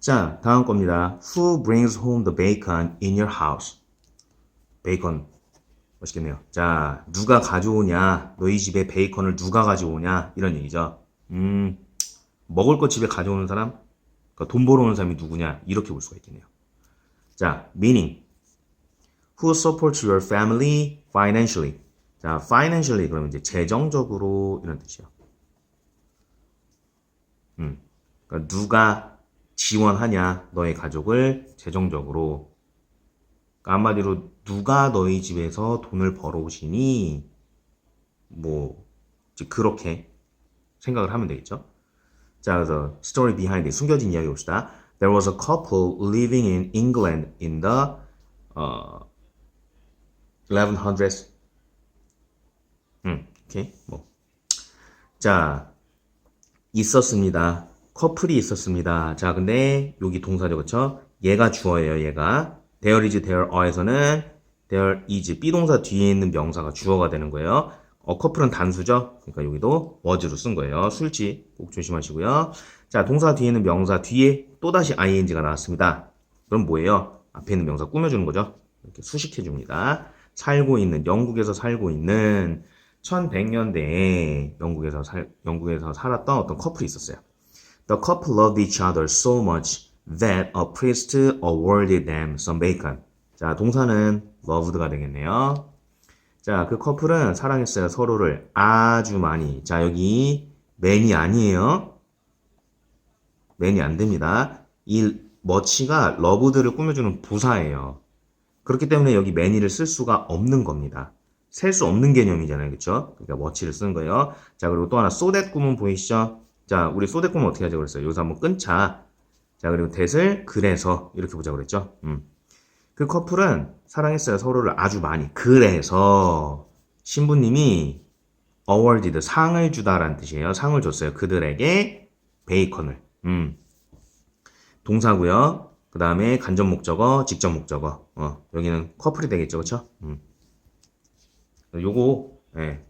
자, 다음 겁니다. Who brings home the bacon in your house? 베이컨. 멋있겠네요. 자, 누가 가져오냐? 너희 집에 베이컨을 누가 가져오냐? 이런 얘기죠. 음, 먹을 거 집에 가져오는 사람? 그러니까 돈 벌어오는 사람이 누구냐? 이렇게 볼 수가 있겠네요. 자, meaning. Who supports your family financially? 자, financially 그러면 이제 재정적으로 이런 뜻이요. 음, 그러니까 누가 지원하냐 너의 가족을 재정적으로. 그러니까 한마디로 누가 너희 집에서 돈을 벌어오시니 뭐 이제 그렇게 생각을 하면 되겠죠. 자, 그래서 story behind 숨겨진 이야기 봅시다. There was a couple living in England in the uh, 1100s. 음, 오케이. 뭐. 자, 있었습니다. 커플이 있었습니다. 자, 근데 여기 동사죠, 그쵸? 얘가 주어예요, 얘가. There is, there are에서는 there is, 비동사 뒤에 있는 명사가 주어가 되는 거예요. 어, 커플은 단수죠? 그러니까 여기도 was로 쓴 거예요. 술지 꼭 조심하시고요. 자, 동사 뒤에 있는 명사 뒤에 또다시 ing가 나왔습니다. 그럼 뭐예요? 앞에 있는 명사 꾸며주는 거죠. 이렇게 수식해줍니다. 살고 있는, 영국에서 살고 있는 1100년대에 영국에서 살, 영국에서 살았던 어떤 커플이 있었어요. The couple loved each other so much that a priest awarded them some bacon. 자, 동사는 loved가 되겠네요. 자, 그 커플은 사랑했어요. 서로를 아주 많이. 자, 여기 man이 아니에요. man이 안 됩니다. 이 머치가 loved를 꾸며주는 부사예요. 그렇기 때문에 여기 many를 쓸 수가 없는 겁니다. 셀 수 없는 개념이잖아요. 그쵸? 그러니까 머치를 쓰는 거예요. 자, 그리고 또 하나 so that 구문 보이시죠? 자, 우리 구문 어떻게 하자고 그랬어요? 여기서 한번 끊자. 자, 그리고 that을 그래서 이렇게 보자고 그랬죠? 음. 그 커플은 사랑했어요. 서로를 아주 많이. 그래서 신부님이 awarded 상을 주다라는 뜻이에요. 상을 줬어요. 그들에게 베이컨을. 음. 동사고요. 그 다음에 간접 목적어, 직접 목적어. 어, 여기는 커플이 되겠죠, 그렇죠? 음. 요거 예,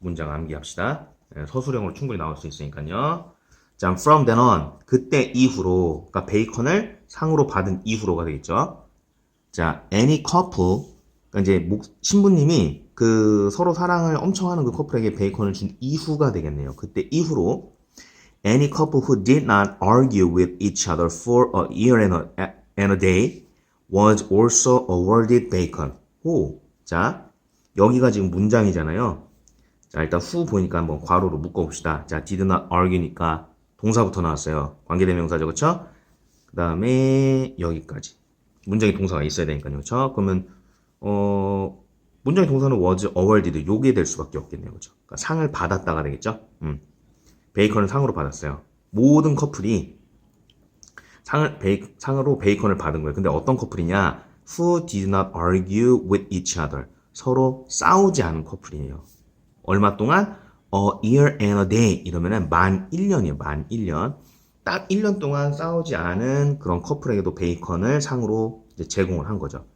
문장 암기합시다. 예, 서술형으로 충분히 나올 수 있으니까요. 자, from then on 그때 이후로, 그러니까 베이컨을 상으로 받은 이후로가 되겠죠. 자, any couple, 그러니까 이제 목, 신부님이 그 서로 사랑을 엄청 하는 그 커플에게 베이컨을 준 이후가 되겠네요. 그때 이후로 any couple who did not argue with each other for a year and a, and a day was also awarded bacon. 오, 자, 여기가 지금 문장이잖아요. 자, 일단 후 보니까 한번 괄호로 묶어봅시다. 자, did not argue니까 동사부터 나왔어요. 관계대명사죠, 그쵸? 그 다음에 여기까지. 문장에 동사가 있어야 되니까요, 그쵸? 그러면, 어, 문장의 동사는 was awarded, 요게 될 수밖에 없겠네요, 그쵸? 그러니까 상을 받았다가 되겠죠? 음. 베이컨을 상으로 받았어요. 모든 커플이 상을, 베이, 상으로 베이컨을 받은 거예요. 근데 어떤 커플이냐? Who did not argue with each other. 서로 싸우지 않은 커플이에요. 얼마 동안? A year and a day. 이러면은 만 1년이에요. 만 1년. 딱 1년 동안 싸우지 않은 그런 커플에게도 베이컨을 상으로 제공을 한 거죠.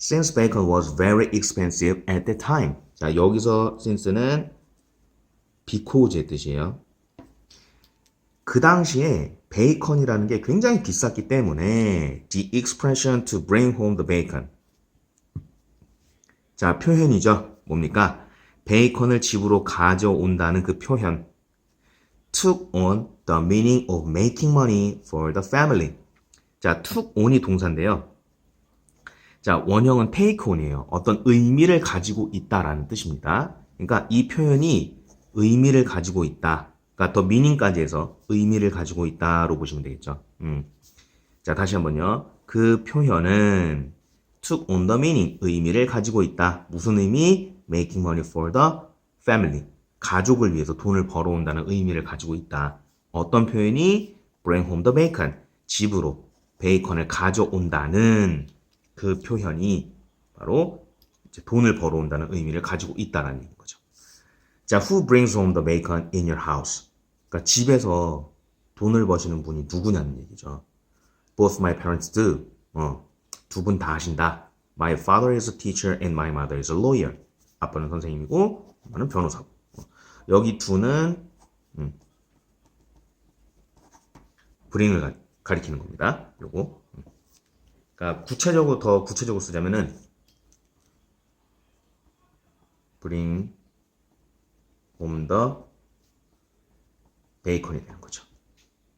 Since bacon was very expensive at the time. 자, 여기서 since는 because의 뜻이에요. 그 당시에 베이컨이라는 게 굉장히 비쌌기 때문에 the expression to bring home the bacon. 자, 표현이죠. 뭡니까? 베이컨을 집으로 가져온다는 그 표현. took on the meaning of making money for the family. 자, took on이 동사인데요. 자, 원형은 take on이에요. 어떤 의미를 가지고 있다라는 뜻입니다. 그러니까 이 표현이 의미를 가지고 있다. 그러니까 더 meaning까지 해서 의미를 가지고 있다로 보시면 되겠죠. 음. 자, 다시 한번요. 그 표현은 took on the meaning, 의미를 가지고 있다. 무슨 의미? Making money for the family. 가족을 위해서 돈을 벌어온다는 의미를 가지고 있다. 어떤 표현이 bring home the bacon, 집으로 베이컨을 가져온다는 그 표현이 바로 돈을 벌어온다는 의미를 가지고 있다라는 얘기인 거죠. 자, who brings home the bacon in your house? 그러니까 집에서 돈을 버시는 분이 누구냐는 얘기죠. Both my parents do. 어, 두 분 다 하신다. My father is a teacher and my mother is a lawyer. 아빠는 선생님이고 엄마는 변호사고. 어, 여기 두는 음, bring을 가 리키는 겁니다. 요거. 그러니까 구체적으로 더 구체적으로 쓰자면은 bring home the bacon이 되는 거죠.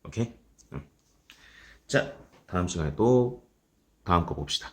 오케이? 응. 자, 다음 시간에 또 다음 거 봅시다.